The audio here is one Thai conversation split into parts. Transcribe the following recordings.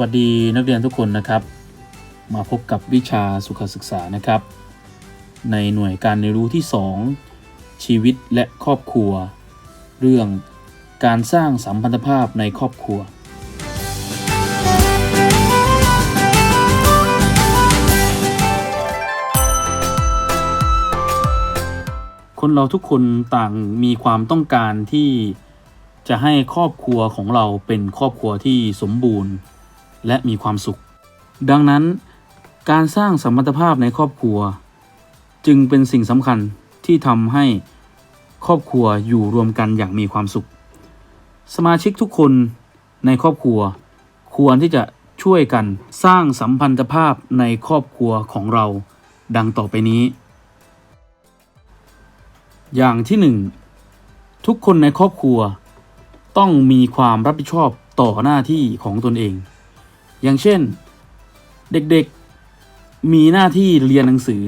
วัสดีนักเรียนทุกคนนะครับ มาพบกับวิชาสุขศึกษานะครับ ในหน่วยการเรียนรู้ที่ 2 ชีวิตและครอบครัว เรื่องการสร้างสัมพันธภาพในครอบครัว คนเราทุกคนต่างมีความต้องการที่จะให้ครอบครัวของเราเป็นครอบครัวที่สมบูรณ์ และมีความสุข ดังนั้น การสร้างสมพันธภาพในครอบครัว จึงเป็นสิ่งสำคัญที่ทำให้ครอบครัวอยู่รวมกันอย่างมีความสุข สมาชิกทุกคนในครอบครัว ควรที่จะช่วยกันสร้างสัมพันธภาพในครอบครัวของเรา ดังต่อไปนี้ อย่างที่หนึ่งทุกคนในครอบครัว ต้องมีความรับผิดชอบต่อหน้าที่ของตนเอง อย่างเช่น เด็กๆมีหน้าที่เรียนหนังสือ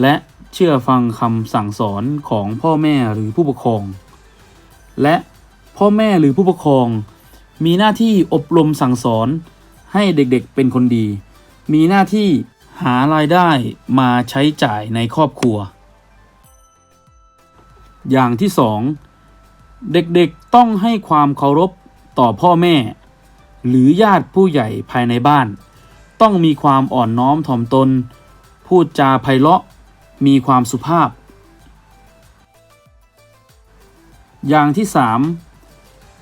และเชื่อฟังคำสั่งสอนของพ่อแม่หรือผู้ปกครอง และพ่อแม่หรือผู้ปกครอง มีหน้าที่อบรมสั่งสอนให้เด็กๆเป็นคนดี มีหน้าที่หารายได้มาใช้จ่ายในครอบครัว อย่างที่สองเด็กๆต้องให้ความเคารพต่อพ่อแม่ หรือญาติผู้ใหญ่ภายในบ้าน ต้องมีความอ่อนน้อมถ่อมตน พูดจาไพเราะ มีความสุภาพ อย่างที่สาม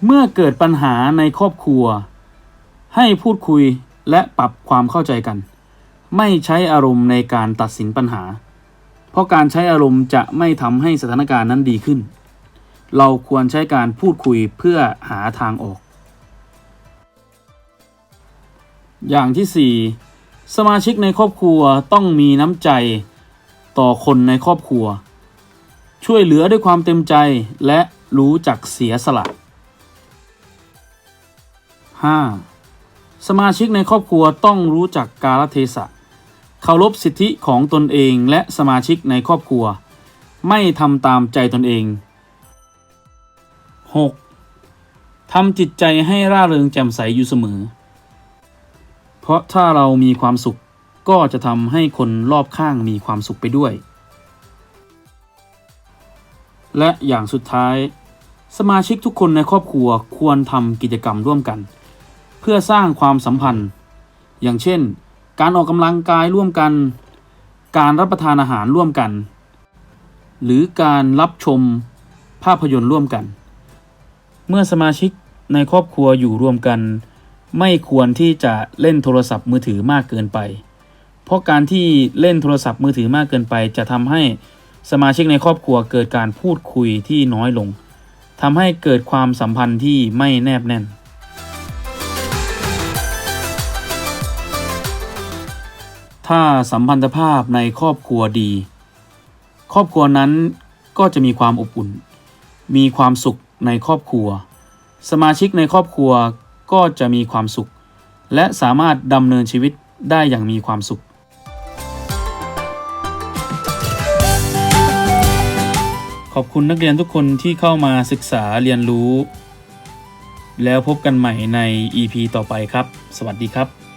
เมื่อเกิดปัญหาในครอบครัว ให้พูดคุยและปรับความเข้าใจกัน ไม่ใช้อารมณ์ในการตัดสินปัญหา เพราะการใช้อารมณ์จะไม่ทำให้สถานการณ์นั้นดีขึ้น เราควรใช้การพูดคุยเพื่อหาทางออก อย่างที่ 4 สมาชิกในครอบครัวต้องมีน้ำใจต่อคนในครอบครัว ช่วยเหลือด้วยความเต็มใจและรู้จักเสียสละ 5. สมาชิกในครอบครัวต้องรู้จักกาลเทศะเคารพสิทธิของตนเองและสมาชิกในครอบครัว ไม่ทำตามใจตนเอง 6. ทำจิตใจให้ร่าเริงแจ่มใสอยู่เสมอ เพราะถ้าเรามีความสุขก็จะทำให้คนรอบข้างมีความสุขไปด้วย และอย่างสุดท้าย สมาชิกทุกคนในครอบครัวควรทำกิจกรรมร่วมกัน เพื่อสร้างความสัมพันธ์ อย่างเช่น การออกกำลังกายร่วมกัน การรับประทานอาหารร่วมกัน หรือการรับชมภาพยนตร์ร่วมกัน เมื่อสมาชิกในครอบครัวอยู่รวมกัน ไม่ควรที่จะเล่นโทรศัพท์มือถือมากเกินไป เพราะการที่เล่นโทรศัพท์มือถือมากเกินไป จะทำให้สมาชิกในครอบครัวเกิดการพูดคุยที่น้อยลงทำให้เกิดความสัมพันธ์ที่ไม่แนบแน่น ถ้าสัมพันธภาพในครอบครัวดี ครอบครัวนั้นก็จะมีความอบอุ่น มีความสุขในครอบครัว สมาชิกในครอบครัว ก็จะมีความสุข และสามารถดำเนินชีวิตได้อย่างมีความสุข ขอบคุณนักเรียนทุกคนที่เข้ามาศึกษาเรียนรู้ แล้วพบกันใหม่ใน EP ต่อไปครับ สวัสดีครับ